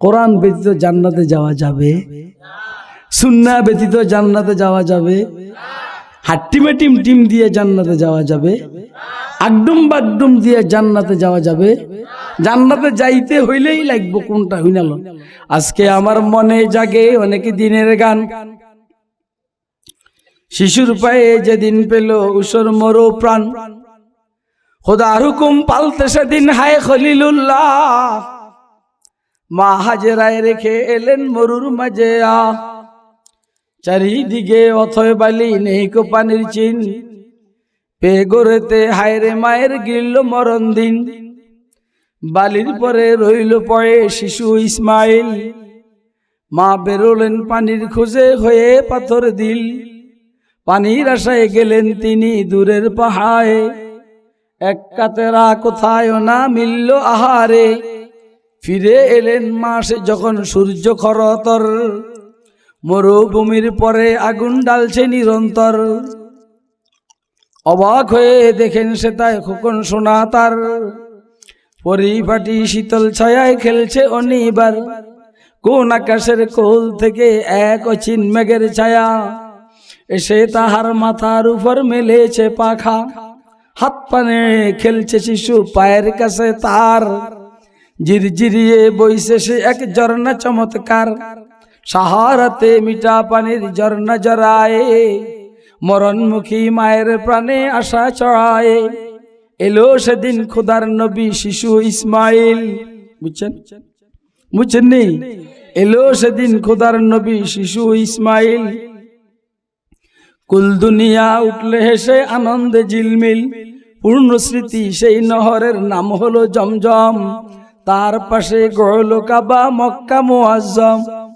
কোরআন ব্যতীত জান্নাতে যাওয়া যাবে? সুন্না ব্যতীত জান্নাতে যাওয়া যাবে? হাট্টিমে টিম টিম দিয়ে জান্নাতে যাওয়া যাবে? আগডুম বাগডুম দিয়ে জান্নাতে যাওয়া যাবে? জান্নাতে যাইতে হইলেই লাগবো কোনটা হইনাল আজকে আমার মনে জাগে অনেকে দিনের গান। শিশুর পায়ে যেদিন পেল উসর মরো প্রাণ। খোদার হুকুম পালতে সেদিন হায় খলিলুল্লাহ। মা হাজেরায় রেখে এলেন মরুর মাঝে আ চারিদিকে অথয় বালি নেই কো পানির চিন। পে গড়েতে হায়রে মায়ের গিলল মরণ দিন। বালির পরে রইল পয়ে শিশু ইসমাইল। মা বেরোলেন পানির খোঁজে হয়ে পাথর দিল। পানির আশায় গেলেন তিনি দূরের পাহাড়ে। এক কাতেরা কোথায় না মিলল আহারে। ফিরে এলেন মাসে যখন সূর্য খরতর। মরুভূমির পরে আগুন ডালছে নিরন্তর। অবাক হয়ে দেখেন সে তাই খোকন সোনা তার। পরিপাটি শীতল ছায়ায় খেলছে অনিবার। কোন আকাশের কোল থেকে এক অচিন মেঘের ছায়া। এসে তাহার মাথার উপর মেলেছে পাখা। হাত পানে খেলছে শিশু পায়ের কাছে তার। জিরজিরিয়ে বইছে সে এক ঝর্ণা চমৎকার। সাহারাতে মিঠা পানির ঝর্ণা জড়ায়, মরণমুখী মায়ের প্রাণে আশা চড়ায়। এলো সেদিন খুদার নবী শিশু ইসমাইল। বুঝছেন? বুঝছেন নেই এলো সেদিন খুদার নবী শিশু ইসমাইল। কুল দুনিয়া উঠলে হেসে আনন্দে জিলমিল পূর্ণ স্মৃতি সেই নহরের নাম হলো জমজম। তার পাশে কাবা মক্কা মুআজ্জম।